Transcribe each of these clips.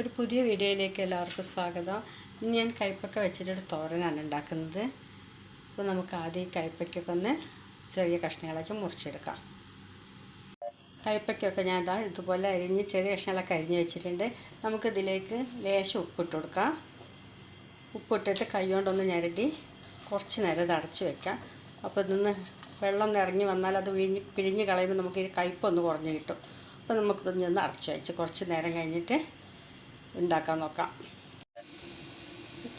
ഒരു പുതിയ വീഡിയോയിലേക്ക് എല്ലാവർക്കും സ്വാഗതം. ഇന്ന് ഞാൻ കയ്പക്ക വെച്ചിട്ടൊരു തോരനാണ് ഉണ്ടാക്കുന്നത്. അപ്പോൾ നമുക്ക് ആദ്യം കയ്പയ്ക്കൊക്കെ ഒന്ന് ചെറിയ കഷ്ണങ്ങളൊക്കെ മുറിച്ചെടുക്കാം. കയ്പയ്ക്കൊക്കെ ഞാൻ ഇതാ ഇതുപോലെ അരിഞ്ഞ് ചെറിയ കഷ്ണങ്ങളൊക്കെ അരിഞ്ഞ് വെച്ചിട്ടുണ്ട്. നമുക്ക് ഇതിലേക്ക് ലേശം ഉപ്പിട്ട് കൊടുക്കാം. ഉപ്പിട്ടിട്ട് കൈ കൊണ്ടൊന്ന് ഞരടി കുറച്ച് നേരം ഇത് അടച്ച് വെക്കാം. അപ്പോൾ ഇതൊന്ന് വെള്ളം ഇറങ്ങി വന്നാൽ അത് വിഴിഞ്ഞ് പിഴിഞ്ഞ് കളയുമ്പോൾ നമുക്ക് ഈ കയ്പൊന്ന് കുറഞ്ഞ് കിട്ടും. അപ്പോൾ നമുക്കിതൊന്ന് അടച്ച് വെച്ച് കുറച്ച് നേരം കഴിഞ്ഞിട്ട് ഉണ്ടാക്കാൻ നോക്കാം.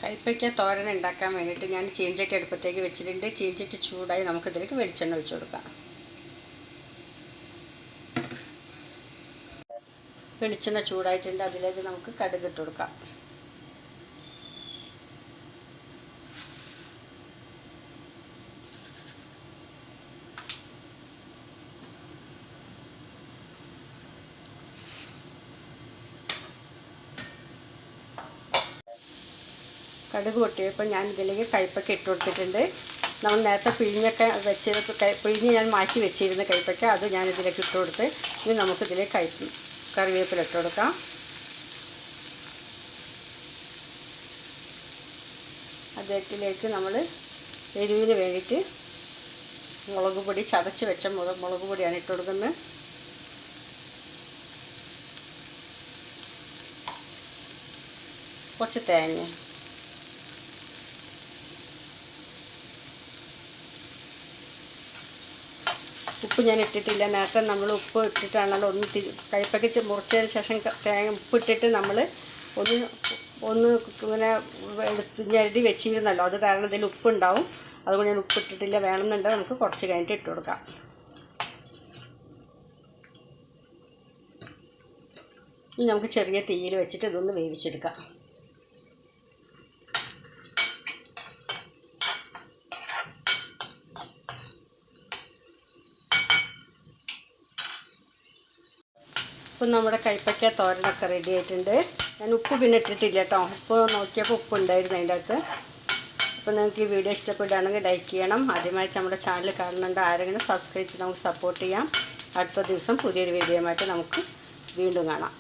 കൈപ്പയ്ക്ക തോരൻ ഉണ്ടാക്കാൻ വേണ്ടിയിട്ട് ഞാൻ ചീഞ്ചട്ടി അടുപ്പത്തേക്ക് വെച്ചിട്ടുണ്ട്. ചീഞ്ചട്ടി ചൂടായി നമുക്കിതിലേക്ക് വെളിച്ചെണ്ണ ഒഴിച്ചു കൊടുക്കാം. വെളിച്ചെണ്ണ ചൂടായിട്ടുണ്ട്. അതിലേക്ക് നമുക്ക് കടുക് ഇട്ട് കൊടുക്കാം. കടുക് പൊട്ടിയപ്പോൾ ഞാൻ ഇതിലേക്ക് കയ്പക്ക ഇട്ട് കൊടുത്തിട്ടുണ്ട്. നമ്മൾ നേരത്തെ പിഴിഞ്ഞൊക്കെ വെച്ച് പിഴിഞ്ഞ് ഞാൻ മാറ്റി വെച്ചിരുന്ന കയ്പക്ക അത് ഞാൻ ഇതിലേക്ക് ഇട്ട് കൊടുത്ത് ഇനി നമുക്കിതിലേക്ക് കൈ കറിവേപ്പില ഇട്ട് കൊടുക്കാം. അതിലേക്ക് നമ്മൾ എരിവിന് വേണ്ടിയിട്ട് മുളക് പൊടി ചതച്ച് വെച്ച മുളക് മുളക് പൊടിയാണ് ഇട്ട് കൊടുക്കുന്നത്. കുറച്ച് തേങ്ങ. ഉപ്പ് ഞാൻ ഇട്ടിട്ടില്ല. നേരത്തെ നമ്മൾ ഉപ്പ് ഇട്ടിട്ടാണല്ലോ ഒന്ന് തിരി കൈപ്പക്കിച്ച് മുറിച്ചതിന് ശേഷം തേങ്ങ ഉപ്പിട്ടിട്ട് നമ്മൾ ഒന്ന് ഒന്ന് ഇങ്ങനെ ഞരടി വെച്ചിരുന്നല്ലോ. അത് കാരണം ഇതിൽ ഉപ്പുണ്ടാവും അതുകൊണ്ട് ഞാൻ ഉപ്പ് ഇട്ടിട്ടില്ല. വേണമെന്നുണ്ടെങ്കിൽ നമുക്ക് കുറച്ച് കഴിഞ്ഞിട്ട് ഇട്ട് കൊടുക്കാം. ഇനി നമുക്ക് ചെറിയ തീയിൽ വെച്ചിട്ട് ഇതൊന്ന് വേവിച്ചെടുക്കാം. ഇപ്പം നമ്മുടെ കൈപ്പയ്ക്ക തോരനൊക്കെ റെഡി ആയിട്ടുണ്ട്. ഞാൻ ഉപ്പ് പിന്നെ ഇട്ടിട്ടില്ല കേട്ടോ. ഉപ്പ് നോക്കിയപ്പോൾ ഉപ്പ് ഉണ്ടായിരുന്നു അതിന്റെ അകത്ത്. അപ്പോൾ നിങ്ങൾക്ക് ഈ വീഡിയോ ഇഷ്ടപ്പെടുകയാണെങ്കിൽ ലൈക്ക് ചെയ്യണം. ആദ്യമായിട്ട് നമ്മുടെ ചാനൽ കാണുന്നുണ്ട് ആരെങ്കിലും സബ്സ്ക്രൈബ് ചെയ്ത് നമുക്ക് സപ്പോർട്ട് ചെയ്യാം. അടുത്ത ദിവസം പുതിയൊരു വീഡിയോയുമായിട്ട് നമുക്ക് വീണ്ടും കാണാം.